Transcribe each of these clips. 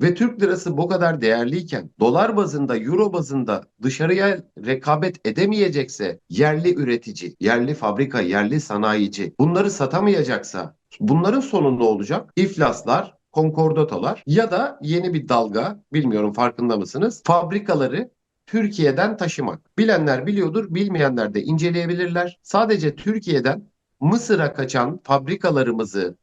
ve Türk lirası bu kadar değerliyken dolar bazında, euro bazında dışarıya rekabet edemeyecekse yerli üretici, yerli fabrika, yerli sanayici bunları satamayacaksa bunların sonu ne olacak? İflaslar, konkordatalar ya da yeni bir dalga bilmiyorum farkında mısınız? Fabrikaları Türkiye'den taşımak. Bilenler biliyordur, bilmeyenler de inceleyebilirler. Sadece Türkiye'den Mısır'a kaçan fabrikalarımızı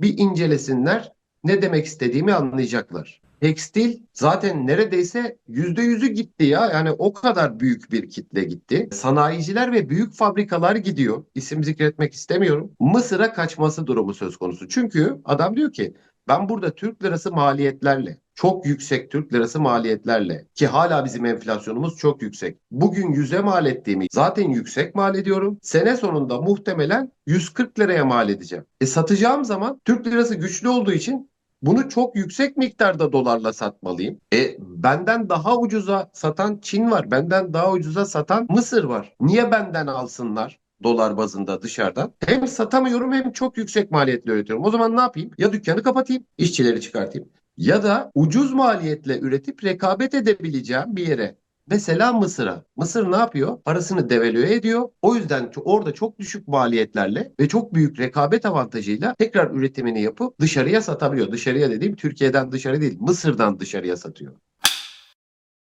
bir incelesinler. Ne demek istediğimi anlayacaklar. Tekstil zaten neredeyse yüzde yüzü gitti ya. Yani o kadar büyük bir kitle gitti. Sanayiciler ve büyük fabrikalar gidiyor. İsim zikretmek istemiyorum. Mısır'a kaçması durumu söz konusu. Çünkü adam diyor ki ben burada Türk lirası maliyetlerle çok yüksek Türk lirası maliyetlerle ki hala bizim enflasyonumuz çok yüksek. Bugün 100'e mal ettiğimi zaten yüksek mal ediyorum. Sene sonunda muhtemelen 140 liraya mal edeceğim. E satacağım zaman Türk lirası güçlü olduğu için bunu çok yüksek miktarda dolarla satmalıyım. E benden daha ucuza satan Çin var. Benden daha ucuza satan Mısır var. Niye benden alsınlar? dolar bazında dışarıdan. Hem satamıyorum hem çok yüksek maliyetle üretiyorum. O zaman ne yapayım? Ya dükkanı kapatayım, işçileri çıkartayım. Ya da ucuz maliyetle üretip rekabet edebileceğim bir yere. Mesela Mısır'a. Mısır ne yapıyor? Parasını devalüe ediyor. O yüzden orada çok düşük maliyetlerle ve çok büyük rekabet avantajıyla tekrar üretimini yapıp dışarıya satabiliyor. Dışarıya dediğim Türkiye'den dışarı değil, Mısır'dan dışarıya satıyor.